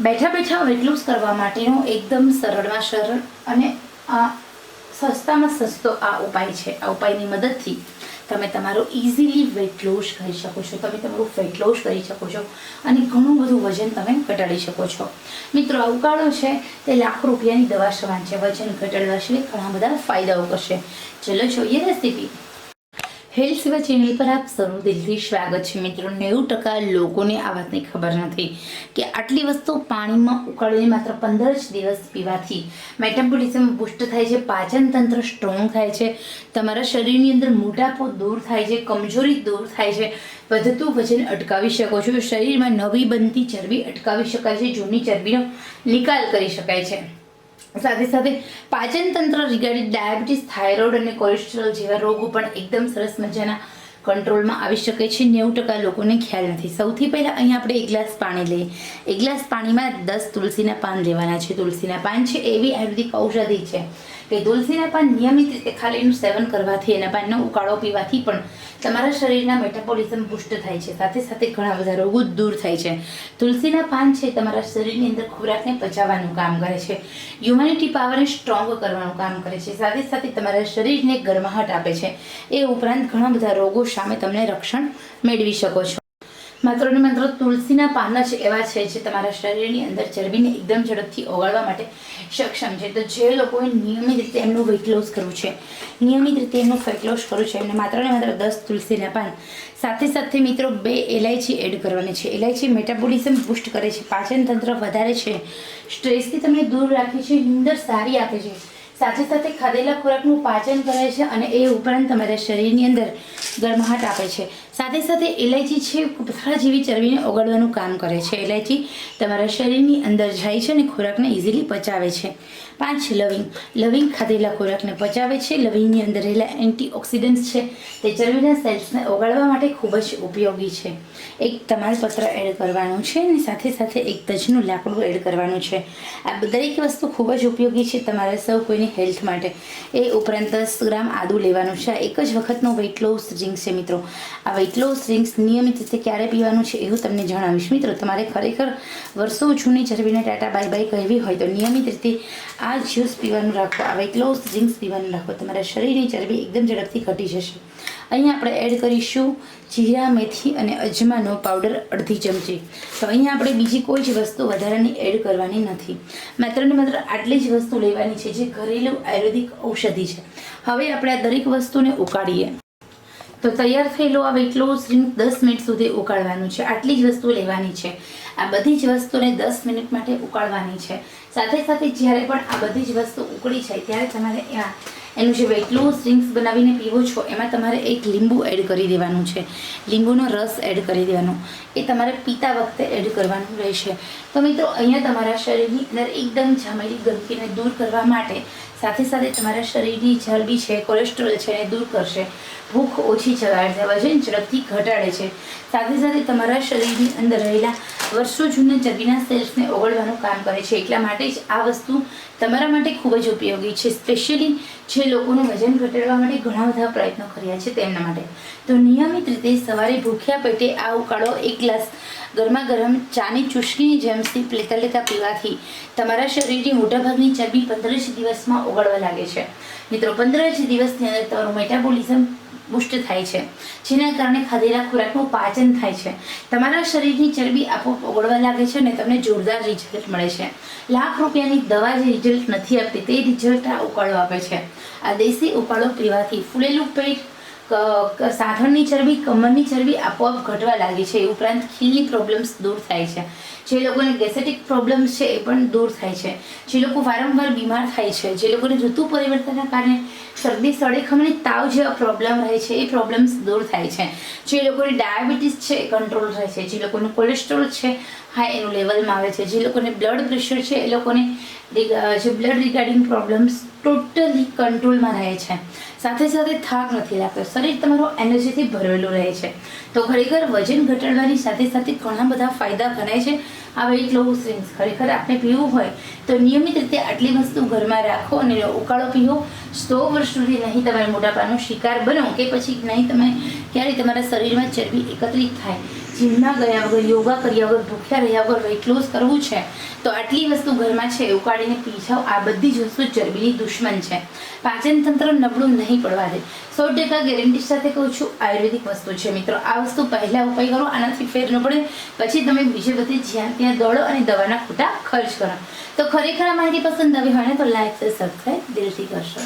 બેઠા બેઠા weight loss કરવા માટેનો એકદમ સરળમાં સરળ અને આ સસ્તામાં સસ્તો આ ઉપાય છે. આ ઉપાયની મદદથી તમે તમારો ઇઝીલી વેટ લોસ કરી શકો છો. તમે તમારું ફેટ લોસ કરી શકો છો અને ઘણું બધું વજન તમે ઘટાડી શકો છો. મિત્રો, આ ઉકાળો છે તે લાખ રૂપિયાની દવા સમાન છે. વજન ઘટાડવા સિવાય ઘણા બધા ફાયદાઓ કરશે. ચલો જોઈએ રેસીપી હેલ્થ સેવા ચેનલ પર આપ સૌનું દિલથી સ્વાગત છે. મિત્રો, નેવું ટકા લોકોને આ વાતની ખબર નથી કે આટલી વસ્તુ પાણીમાં ઉકાળીને માત્ર પંદર જ દિવસ પીવાથી મેટાબોલિઝમ બુસ્ટ થાય છે, પાચન તંત્ર સ્ટ્રોંગ થાય છે, તમારા શરીરની અંદર મોટાપો દૂર થાય છે, કમજોરી દૂર થાય છે. વધતું વજન અટકાવી શકો છો. શરીરમાં નવી બનતી ચરબી અટકાવી શકાય છે, જૂની ચરબીનો નિકાલ કરી શકાય છે. સાથે સાથે પાચન તંત્ર રિગાર્ડિંગ ડાયાબિટીસ થાઇરોઇડ અને કોલેસ્ટ્રોલ જેવા રોગો પણ એકદમ સરસ મજાના કંટ્રોલમાં આવી શકે છે, નેવું ટકા લોકોને ખ્યાલ નથી. સૌથી પહેલાં અહીંયા આપણે એક ગ્લાસ પાણી લઈએ. એક ગ્લાસ પાણીમાં દસ તુલસીના પાન લેવાના છે. તુલસીના પાન છે એવી આયુર્વેદિક ઔષધિ છે કે તુલસીના પાન નિયમિત રીતે ખાલી એનું સેવન કરવાથી, એના પાનનો ઉકાળો પીવાથી પણ તમારા શરીરના મેટાબોલિઝમ બુસ્ટ થાય છે. સાથે સાથે ઘણા બધા રોગો દૂર થાય છે. તુલસીના પાન છે તમારા શરીરની અંદર ખોરાકને પચાવવાનું કામ કરે છે. હ્યુમેનિટી પાવરને સ્ટ્રોંગ કરવાનું કામ કરે છે. સાથે સાથે તમારા શરીરને ગરમાહટ આપે છે. એ ઉપરાંત ઘણા બધા રોગો સામે તમને રક્ષણ મેળવી શકો છો. માત્ર માત્ર, તુલસીના પાન જ એવા છે જે તમારા શરીરની અંદર ચરબીને એકદમ ઝડપથી ઓગાળવા માટે સક્ષમ છે. તો જે લોકોએ નિયમિત રીતે એમનું વેઇટ લોસ કરવું છે, નિયમિત રીતે એમનું ફેટ લોસ કરવું છે, એમને માત્ર ને માત્ર દસ તુલસીના પાન, સાથે સાથે મિત્રો બે એલાયચી એડ કરવાની છે. એલાયચી મેટાબોલિઝમ બુસ્ટ કરે છે, પાચન તંત્ર વધારે છે સ્ટ્રેસથી તમને દૂર રાખે છે, નીંદર સારી આપે છે. સાથે સાથે ખાધેલા ખોરાકનું પાચન કરે છે અને એ ઉપરાંત તમારા શરીરની અંદર ગરમાહટ આપે છે. સાથે સાથે ઇલાયચી છે, પથરા જેવી ચરબીને ઓગાળવાનું કામ કરે છે. ઇલાયચી તમારા શરીરની અંદર જાય છે અને ખોરાકને ઇઝીલી પચાવે છે. પાંચ, લવિંગ. લવિંગ ખાધેલા ખોરાકને પચાવે છે. લવિંગની અંદર રહેલા એન્ટીઓક્સિડન્ટ્સ છે. તે ચરબીના સેલ્સને ઓગાળવા માટે ખૂબ જ ઉપયોગી છે. એક તમાલપત્ર એડ કરવાનું છે અને સાથે સાથે એક તજનું લાકડું એડ કરવાનું છે. આ દરેક વસ્તુ ખૂબ જ ઉપયોગી છે તમારા સૌ કોઈની હેલ્થ માટે. એ ઉપરાંત દસ ગ્રામ આદું લેવાનું છે. એક જ વખતનો વેઇટ લોસ ડ્રિંક છે મિત્રો. આ વેઇટ લોસ ડ્રિંક્સ નિયમિત રીતે ક્યારે પીવાનું છે એવું તમને જણાવીશ. મિત્રો, તમારે ખરેખર વર્ષો જૂની ચરબીને ટાટા બાય બાય કહેવી હોય તો નિયમિત રીતે આ જ્યુસ પીવાનું રાખો, આ વેઇટ લોસ ડ્રિંક્સ પીવાનું રાખો. તમારા શરીરની ચરબી એકદમ ઝડપથી ઘટી જશે. અહીંયા આપણે એડ કરીશું જીરા, મેથી અને અજમાનો પાવડર અડધી ચમચી. તો અહીંયા આપણે બીજી કોઈ જ વસ્તુ વધારાની એડ કરવાની નથી. માત્ર ને માત્ર આટલી જ વસ્તુ લેવાની છે જે ઘરેલું આયુર્વેદિક ઔષધિ છે. હવે આપણે આ દરેક વસ્તુને ઉકાળીએ. તો તૈયાર થયેલું આ વેટ લોસ દસ મિનિટ સુધી ઉકાળવાનું છે. આટલી જ વસ્તુ લેવાની છે. આ બધી જ વસ્તુને દસ મિનિટ માટે ઉકાળવાની છે. સાથે સાથે જ્યારે પણ આ બધી જ વસ્તુ ઉકળી જાય, ત્યારે તમારે એનું જે વેટ લોસ ડ્રિંક્સ બનાવીને પીવો છો, એમાં તમારે એક લીંબુ એડ કરી દેવાનું છે. લીંબુનો રસ એડ કરી દેવાનો. એ તમારે પીતા વખતે એડ કરવાનું રહેશે. તો મિત્રો, અહીંયા તમારા શરીરની અંદર એકદમ જામેલી ગંદકીને દૂર કરવા માટે સાથે સાથે તમારા શરીરની ચરબી છે કોલેસ્ટ્રોલ છે, એને દૂર કરશે. ભૂખ ઓછી ચગાડે વજન ઝડપથી ઘટાડે છે. સાથે સાથે તમારા શરીરની અંદર રહેલા વર્ષો જૂના ચરબીના સેલ્સને ઓગળવાનું કામ કરે છે. એટલા માટે જ આ વસ્તુ તમારા માટે ખૂબ જ ઉપયોગી છે સ્પેશિયલી જે લોકોનું વજન ઘટાડવા માટે ઘણા બધા પ્રયત્નો કર્યા છે તેમના માટે. તો નિયમિત રીતે સવારે ભૂખ્યા પેટે આ ઉકાળો એક ગ્લાસ ગરમા ગરમ ચાની ચુસ્કીની જેમ સીપ લેતા લેતા પીવાથી તમારા શરીરની મોટાભાગની ચરબી પંદર જ દિવસમાં ઓગળવા લાગે છે. મિત્રો પંદર જ દિવસની અંદર તમારું મેટાબોલિઝમ બુસ્ટ થાય છે, જેના કારણે ખાધેલા ખોરાકનું પાચન થાય છે. તમારા શરીરની ચરબી આપોઆપ ઓગળવા લાગે છે અને તમને જોરદાર રિઝલ્ટ મળે છે. લાખ રૂપિયાની દવા જે રિઝલ્ટ નથી આપતી, તે રિઝલ્ટ આ ઉકાળો આપે છે. આ દેશી ઉકાળો પીવાથી ફૂલેલું પેટ સાંઠળની ચરબી, કમરની ચરબી આપોઆપ ઘટવા લાગે છે. એ ઉપરાંત ખીલની પ્રોબ્લેમ્સ દૂર થાય છે. જે લોકોને ગેસેટિક પ્રોબ્લેમ્સ છે એ પણ દૂર થાય છે. જે લોકો વારંવાર બીમાર થાય છે, જે લોકોને ઋતુ પરિવર્તનના કારણે શરદી સળેખમણી તાવ જેવા પ્રોબ્લેમ રહે છે, એ પ્રોબ્લેમ્સ દૂર થાય છે. જે લોકોને ડાયાબિટીસ છે એ કંટ્રોલ રહે છે. જે લોકોનું કોલેસ્ટ્રોલ છે હા, એનું લેવલમાં આવે છે. જે લોકોને બ્લડ પ્રેશર છે, એ લોકોને જે બ્લડ રિગાર્ડિંગ પ્રોબ્લેમ્સ ટોટલી કંટ્રોલમાં રહે છે. સાથે સાથે થાક નથી લાગતો. શરીર તમારું એનર્જીથી ભરેલું રહે છે. તો ખરેખર વજન ઘટાડવાની સાથે સાથે ઘણા બધા ફાયદા ગણાય છે. આ વેઇટ લોસ ડ્રિંક્સ ખરેખર આપણે પીવું હોય, તો નિયમિત રીતે આટલી વસ્તુ ઘરમાં રાખો અને ઉકાળો પીવો સો વર્ષ સુધી નહીં તમારે મોટાપાનો શિકાર બનો કે પછી નહીં તમે ક્યારેય તમારા શરીરમાં ચરબી એકત્રિત થાય. જીમમાં ગયા વગર, યોગા કર્યા વગર, ભૂખ્યા રહ્યા વગર વેઇટ લોસ કરવું છે, તો આટલી વસ્તુ ઘરમાં છે ઉકાળીને પી જાઓ. આ બધી જ વસ્તુ ચરબીની દુશ્મન છે. પાચન તંત્ર નબળું નહીં પડવા દે. સો ટકા ગેરંટી સાથે કહું છું, આયુર્વેદિક વસ્તુ છે. મિત્રો, આ વસ્તુ પહેલાં ઉપાય કરો, આનાથી ફેર ન પડે. પછી તમે બીજે બધે જ્યાં ત્યાં દોડો અને દવાના ખોટા ખર્ચ કરો. તો ખરેખર માહિતી પસંદ આવી હોય ને, તો લાઈક સબસ્ક્રાઈબ દિલથી કરશો.